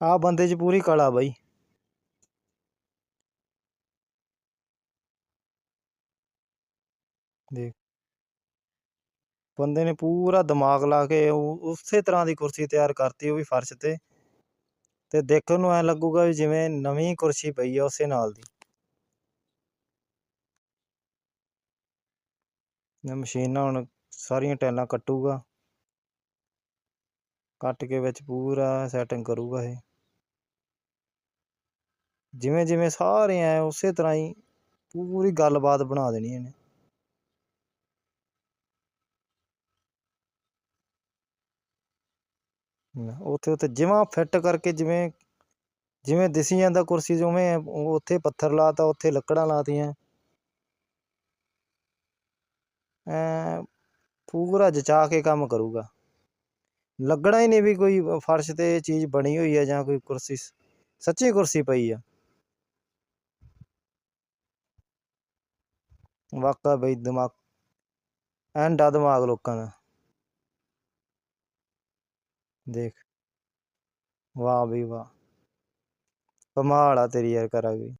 ਆ ਬੰਦੇ 'ਚ ਪੂਰੀ ਕਲਾ ਬਾਈ ਦੇਖ ਬੰਦੇ ਨੇ ਪੂਰਾ ਦਿਮਾਗ ਲਾ ਕੇ ਉਹ ਉਸੇ ਤਰ੍ਹਾਂ ਦੀ ਕੁਰਸੀ ਤਿਆਰ ਕਰਤੀ ਉਹ ਵੀ ਫਰਸ਼ ਤੇ ਤੇ ਦੇਖਣ ਨੂੰ ਐ ਲੱਗੂਗਾ ਵੀ ਜਿਵੇਂ ਨਵੀਂ ਕੁਰਸੀ ਪਈ ਆ ਉਸੇ ਨਾਲ ਦੀ ਇਹ ਮਸ਼ੀਨ ਨਾਲ ਹੁਣ ਸਾਰੀਆਂ ਟੈਲਾਂ ਕੱਟੂਗਾ ਕੱਟ ਕੇ ਵਿੱਚ ਪੂਰਾ ਸੈਟਿੰਗ ਕਰੂਗਾ ਇਹ ਜਿਵੇਂ ਜਿਵੇਂ ਸਾਰੇ ਐ ਉਸੇ ਤਰ੍ਹਾਂ ਹੀ ਪੂਰੀ ਗੱਲਬਾਤ ਬਣਾ ਦੇਣੀ ਇਹਨੇ ਲੈ, ਉੱਥੇ ਉੱਥੇ ਜਿਵੇਂ ਫਿੱਟ ਕਰਕੇ ਜਿਵੇਂ ਜਿਵੇਂ ਦਿਸੀ ਜਾਂਦਾ ਕੁਰਸੀ 'ਚ ਉਵੇਂ ਉਹ ਉੱਥੇ ਪੱਥਰ ਲਾਤਾ ਉੱਥੇ ਲੱਕੜਾਂ ਲਾਤੀਆਂ ਐ ਪੂਰਾ ਜਚਾ ਕੇ ਕੰਮ ਕਰੂਗਾ ਲੱਗਣਾ ਹੀ ਨਹੀਂ ਵੀ ਕੋਈ ਫਰਸ਼ ਤੇ ਇਹ ਚੀਜ਼ ਬਣੀ ਹੋਈ ਹੈ ਜਾਂ ਕੋਈ ਕੁਰਸੀ ਸ- ਸੱਚੀ ਕੁਰਸੀ ਪਈ ਆ ਵਾਕਾ ਬਈ ਦਿਮਾਗ ਐਂਡਾ ਦਿਮਾਗ ਲੋਕਾਂ ਦਾ। ਦੇਖ, ਵਾਹ ਬਈ ਵਾਹ। ਕਮਾਲ ਆ ਤੇਰੀ ਯਾਰ, ਕਰਾ ਵੀ